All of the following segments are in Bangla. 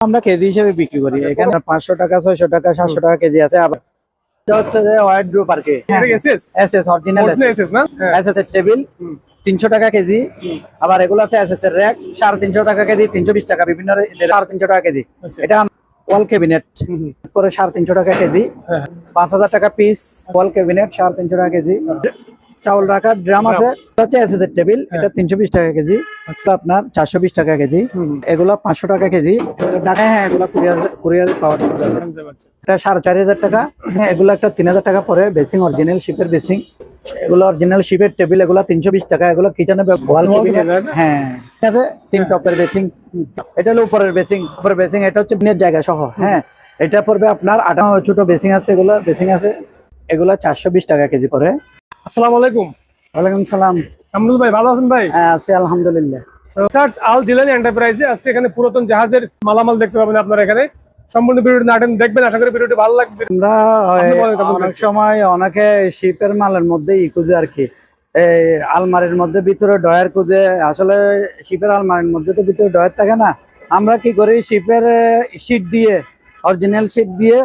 আমরা কেজি হিসেবে বিক্রি করি। আচ্ছা, এখানে পাঁচশো টাকা ছয়শো টাকা সাতশো টাকা কেজি আছে। আবার হচ্ছে যে ওয়াইড গ্রুপ আর কি এস এস অরিজিনাল হ্যাঁ। এস এস এর টেবিল তিনশো টাকা কেজি। আবার এগুলো আছে এস এস এর র্যাক সাড়ে তিনশো টাকা কেজি তিনশো বিশ টাকা বিভিন্ন সাড়ে তিনশো টাকা কেজি। আচ্ছা। এটা ওয়াল ক্যাবিনেট। পরে সাড়ে তিনশো টাকা কেজি। হ্যাঁ, পাঁচ হাজার টাকা পিস ওয়াল ক্যাবিনেট সাড়ে তিনশো টাকা কেজি। চাউল রাখার ড্রাম আছে। হচ্ছে টেবিল। এটা তিনশো বিশ টাকা কেজি। আপনার চারশো বিশ টাকা কেজি। এগুলো পাঁচশো টাকা কেজি। ঢাকায় হ্যাঁ এগুলো কুরিয়ার কুরিয়ার পাওয়া যাবে এটা সাড়ে চারি হাজার টাকা। হ্যাঁ এগুলো একটা তিন হাজার টাকা পরে বেসিং অরিজিনাল শিপের বেসিং। এগুলো অরিজিনাল শিপের টেবিল এগুলো তিনশো বিশ টাকা। এগুলো কিচেনে ওয়াল? হ্যাঁ। আছে? তিন টপের বেসিং। এটা হলো উপরের বেসিং। উপরের বেসিং এটা হচ্ছে জায়গা সহ। হ্যাঁ। এটা পড়বে আপনার আটা ছোট বেসিং আছে এগুলো বেসিং আছে। এগুলো চারশো বিশ টাকা কেজি পরে। আসসালামু আলাইকুম। ওয়ালাইকুম সালাম। কামরুল ভাই ভালো আছেন ভাই? হ্যাঁ আছি আলহামদুলিল্লাহ। সার্চ আল জিলানি এন্টারপ্রাইজে আজকে এখানে পুরাতন জাহাজের মালামাল দেখতে পাবেন আপনারা এখানে। সম্পূর্ণ ভিডিওটি নাটেন দেখবেন আশা করি ভিডিওটি ভালো লাগবে। আমরা অনেক সময় অনেকে শিপের মালের মধ্যে ই খুঁজে আর কি। এই আলমারির মধ্যে ভিতরে ডয়ার খুঁজে। আসলে শিপের আলমারির মধ্যে তো ভিতরে ডয়ার থাকে না। আমরা কি করি শিপের শিট দিয়ে অরিজিনাল শিট দিয়ে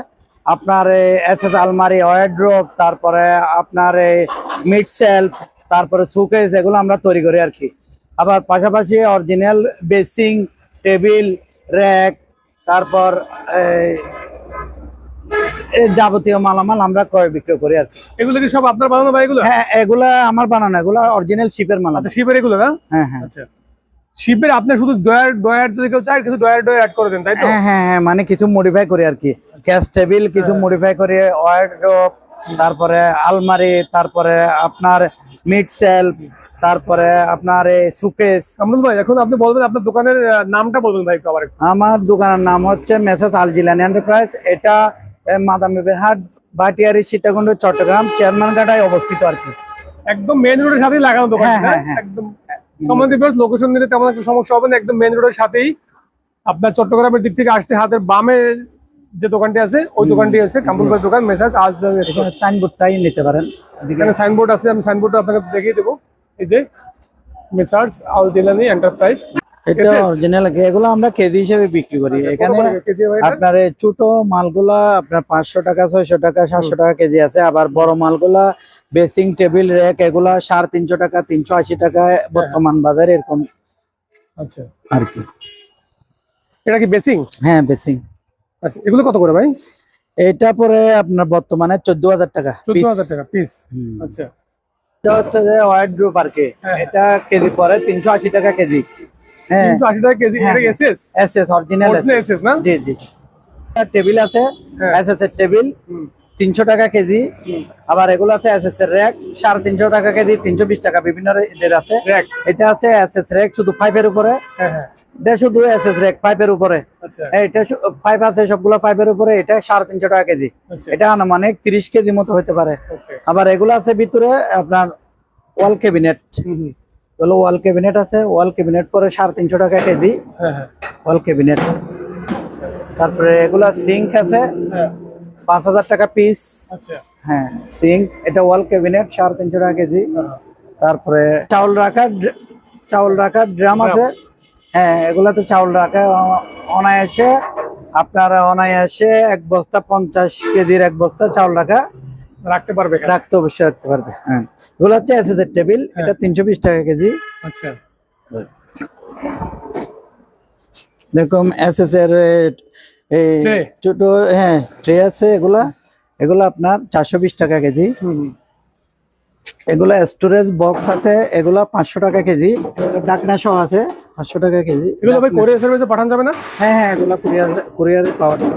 আপনার এস এস আলমারি ওয়ারড্রপ তারপরে আপনার মিড সেলফ তারপরে সুকেস এগুলো আমরা তৈরি করি আর কি। আবার পাশাপাশি অরিজিনাল বেসিং টেবিল র্যাক তারপর যাবতীয় মালামাল আমরা ক্রয় বিক্রয় করি আর এগুলো কি সব আপনার বানানো ভাই এগুলো? হ্যাঁ এগুলা আমার বানানো এগুলা অরিজিনাল শিপের মাল আচ্ছা শিপের এগুলো না? হ্যাঁ হ্যাঁ। আচ্ছা। শিপের আপনি শুধু ডয়ার ডয়ার যদি কেউ চায় কিছু ডয়ার ডয়ার অ্যাড করে দেন তাই তো? হ্যাঁ হ্যাঁ হ্যাঁ মানে কিছু মডিফাই করি আর কি। ক্যাশ টেবিল কিছু মডিফাই করে ওয়ার্ড্রপ তারপরে আলমারি তারপরে আপনার মিড সেলফ তারপরে আপনার সুকেস কামরুল ভাই এখন আপনি বলবেন আপনার দোকানের নামটা বলবেন ভাই আবার আমার দোকানের নাম হচ্ছে মেসাজ আলজিলানি এন্টারপ্রাইজ এটা মাদামিবের হাট বাটিয়ারি সীতাকুণ্ড চট্টগ্রাম চেয়ারম্যান ঘাটায় অবস্থিত আর কি। একদম মেইন রোডের সাথে লাগানো দোকান হ্যাঁ, হ্যাঁ, হ্যাঁ। একদম। সম্বন্ধে লোকেশন দিলে তেমন একটা সমস্যা হবে না একদম মেন রোডের সাথেই। আপনার চট্টগ্রামের দিক থেকে আসতে হাতের বামে যে দোকানটি আছে ওই দোকানটি আছে কামরুল দোকান মেসাজ আজ সাইনবোর্ডটাই নিতে পারেন। এখানে সাইনবোর্ড আছে আমি সাইনবোর্ডটা আপনাকে দেখিয়ে দেবো। এই যে মেসার্স আল জেলানি এন্টারপ্রাইজ এটা SS? অরিজিনাল এগুলো আমরা কেজি হিসেবে বিক্রি করি। এখানে আপনার ছোট মালগুলা আপনার পাঁচশো টাকা ছয়শো টাকা সাতশো টাকা কেজি আছে। আবার বড় মালগুলা বেসিং টেবিল র্যাক এগুলা সাড়ে তিনশো টাকা তিনশো আশি টাকা বর্তমান বাজারে এরকম। আচ্ছা। আর কি। এটা কি বেসিং? হ্যাঁ বেসিং। আচ্ছা এগুলো কত করে ভাই? এটা পরে আপনার বর্তমানে চোদ্দ হাজার টাকা চোদ্দ হাজার টাকা পিস আচ্ছা। এটা হচ্ছে যে ওয়াইড গ্রুপ আর কি হ্যাঁ। এটা কেজি পরে তিনশো আশি টাকা কেজি। হ্যাঁ। তিনশো আশি টাকা কেজি এটা SS S S original Original না? জি জি। টেবিল আছে হ্যাঁ। এস এস এর টেবিল তিনশো টাকা কেজি। আবার এগুলো আছে এস এস এর র্যাক সাড়ে তিনশো টাকা কেজি তিনশো বিশ টাকা বিভিন্ন রেটের আছে। এটা আছে এস এস র্যাক শুধু ফাইভের উপরে। হ্যাঁ হ্যাঁ। এটা শুধু এস এস র্যাক ফাইভের উপরে। আচ্ছা। এটা ফাইভ আছে সবগুলো ফাইভের উপরে এটা সাড়ে তিনশো টাকা কেজি। আচ্ছা। এটা আনুমানিক তিরিশ কেজি মতো হতে পারে। আবার এগুলো আছে ভিতরে আপনার ওয়াল ক্যাবিনেট এগুলো ওয়াল ক্যাবিনেট আছে ওয়াল ক্যাবিনেট পরে সাড়ে তিনশো টাকা কেজি ওয়াল ক্যাবিনেট তারপরে এগুলা সিঙ্ক আছে হ্যাঁ। পাঁচ হাজার টাকা পিস আচ্ছা। হ্যাঁ সিঙ্ক এটা ওয়াল ক্যাবিনেট সাড়ে তিনশো টাকা কেজি হ্যাঁ। তারপরে চাউল রাখার চাউল রাখার ড্রাম আছে। হ্যাঁ এগুলাতে চাউল রাখা অনায়াসে আপনার অনায়াসে এক বস্তা পঞ্চাশ কেজির এক বস্তা চাউল রাখা রাখতে পারবে রাখতে অবশ্যই রাখতে পারবে হ্যাঁ। এগুলো হচ্ছে এস এর টেবিল এটা তিনশো বিশ টাকা কেজি। আচ্ছা। এরকম এস এস এর এই? ছোট হ্যাঁ ট্রে আছে এগুলা। এগুলো আপনার চারশো বিশ টাকা কেজি। এগুলা স্টোরেজ বক্স আছে এগুলা পাঁচশো টাকা কেজি। ডাকনা সহ আছে। পাঁচশো টাকা কেজি। এগুলো ভাই কোরিয়ার সার্ভিসে পাঠানো যাবে না? হ্যাঁ হ্যাঁ এগুলা কুরিয়ার কুরিয়ারে পাওয়া যাবে।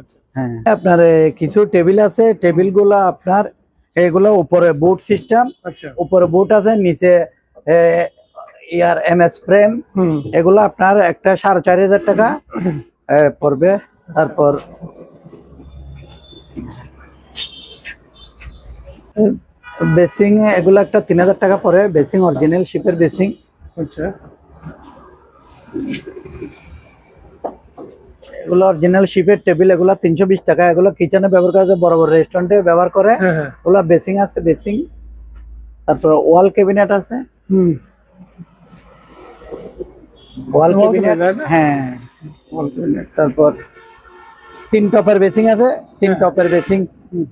আচ্ছা। হ্যাঁ আপনার কিছু টেবিল আছে টেবিলগুলা আপনার এগুলো উপরে বুট সিস্টেম আচ্ছা। উপরে বুট আছে নিচে ইয়ার এম এস ফ্রেম এগুলো আপনার একটা সাড়ে চার হাজার টাকা পড়বে। তারপর বেসিং এগুলো একটা তিন হাজার টাকা পড়ে বেসিং অরিজিনাল শিপের বেসিং। আচ্ছা। এগুলো অরিজিনাল শিপের টেবিল এগুলো তিনশো বিশ টাকা। এগুলো কিচেনে ব্যবহার করা যায় বড় বড় রেস্টুরেন্টে ব্যবহার করে। হ্যাঁ হ্যাঁ। ওগুলো বেসিং আছে বেসিং তারপর ওয়াল ক্যাবিনেট আছে। হুম। ওয়াল ক্যাবিনেট হ্যাঁ। তারপর তিন টপের বেসিং আছে তিন টপের বেসিং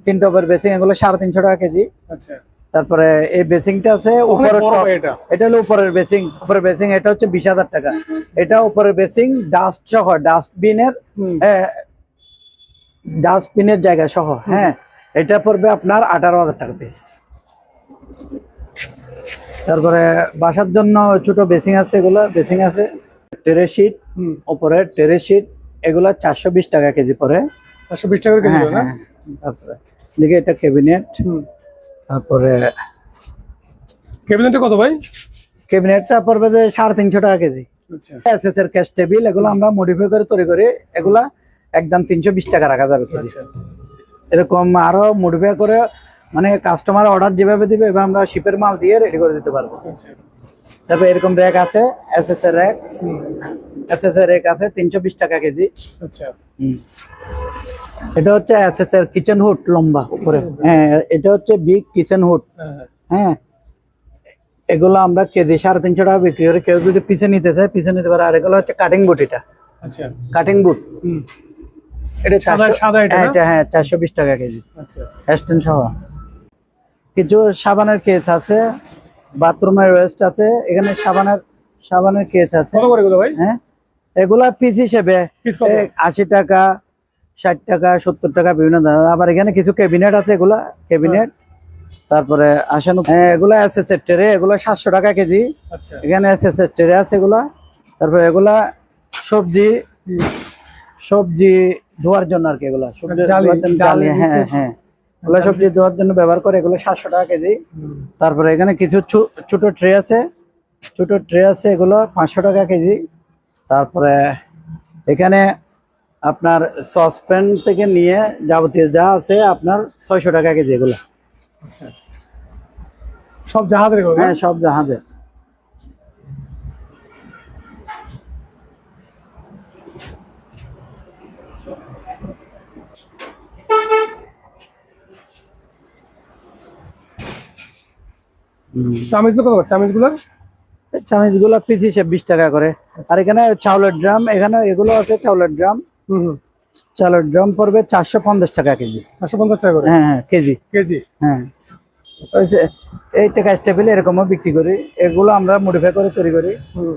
তিন টপের বেসিং এগুলো সাড়ে তিনশো টাকা কেজি। আচ্ছা। তারপরে এই বেসিংটা আছে উপরের এটা। হলো উপরের বেসিং। উপরের বেসিং এটা হচ্ছে বিশ হাজার টাকা। এটা উপরের বেসিং ডাস্ট সহ ডাস্টবিনের। ডাস্টবিনের জায়গা সহ হ্যাঁ। এটা পড়বে আপনার আঠারো হাজার টাকা পিস তারপরে বাসার জন্য ছোট বেসিং আছে এগুলো। বেসিং আছে টেরে শিট উপরে টেরে শিট এগুলো চারশো বিশ টাকা কেজি পড়ে। চারশো বিশ টাকা কেজি হ্যাঁ না? হ্যাঁ তারপরে দেখে এটা ক্যাবিনেট তারপরে ক্যাবিনেটটা কত ভাই? ক্যাবিনেটটা পড়বে যে সাড়ে তিনশো টাকা কেজি। আচ্ছা। এসএস এর ক্যাশ টেবিল এগুলো আমরা মডিফাই করে তৈরি করি এগুলা একদম তিনশো বিশ টাকা রাখা যাবে কেজি। আচ্ছা। এরকম আরও মডিফাই করে মানে কাস্টমার অর্ডার যেভাবে দিবে এভাবে আমরা শিপের মাল দিয়ে রেডি করে দিতে পারব। আচ্ছা। তারপর এরকম র্যাক আছে এসএস এর র্যাক এসএস এর র্যাক আছে তিনশো বিশ টাকা কেজি। আচ্ছা। এটা হচ্ছে এসএস এর কিচেন হুড লম্বা উপরে। হ্যাঁ এটা হচ্ছে বিগ কিচেন হুড হ্যাঁ এগুলো আমরা কেজি সাড়ে তিনশো টাকা বিক্রি করি। কেউ যদি পিছে নিতে চায় পিছে নিতে পারে। আর এগুলো হচ্ছে কাটিং বুট এটা। আচ্ছা। কাটিং বুট এটা সাদা- এটা হ্যাঁ, এটা হ্যাঁ চারশো বিশ টাকা কেজি। আচ্ছা। স্ট্যান্ড সহ। কিছু সাবানের কেস আছে। বাথরুমের ওয়েস্ট আছে। এখানে সাবানের সাবানের কেস আছে। কত করে ভাই? হ্যাঁ এগুলা পিস হিসেবে আশি টাকা ষাট টাকা সত্তর টাকা বিভিন্ন দাম আবার এখানে কিছু ক্যাবিনেট আছে এগুলা ক্যাবিনেট তারপরে আসানো হ্যাঁ এগুলা আছে ট্রে এগুলো সাতশো টাকা কেজি। আচ্ছা। এখানে আছে ট্রে আছে এগুলা। তারপরে এগুলা সবজি সবজি ধোয়ার জন্য আর কি এগুলা। সবজি জালি, জালি জালি, হ্যাঁ হ্যাঁ। এগুলো সবজি ধোয়ার জন্য ব্যবহার করে এগুলো সাতশো টাকা কেজি। তারপরে এখানে কিছু ছোট ট্রে আছে। ছোট ট্রে আছে এগুলো পাঁচশো টাকা কেজি। তারপরে এখানে আপনার সসপ্যান থেকে নিয়ে যাবতীয় যা আছে আপনার ছয়শো টাকা কেজি এগুলো। আচ্ছা। সব জাহাজের হ্যাঁ সব জাহাজের। কতগুলো গুলো পিস হিসেবে বিশ টাকা করে। আর এখানে চাউলের ড্রাম এখানে এগুলো আছে চাউলের ড্রাম। চাউলের ড্রাম পড়বে চারশো পঞ্চাশ টাকা কেজি। চারশো পঞ্চাশ টাকা করে? হ্যাঁ হ্যাঁ কেজি। কেজি? হ্যাঁ। এই টাকা স্টেবিল এরকমও বিক্রি করি। এগুলো আমরা মডিফাই করে তৈরি করি। হুম।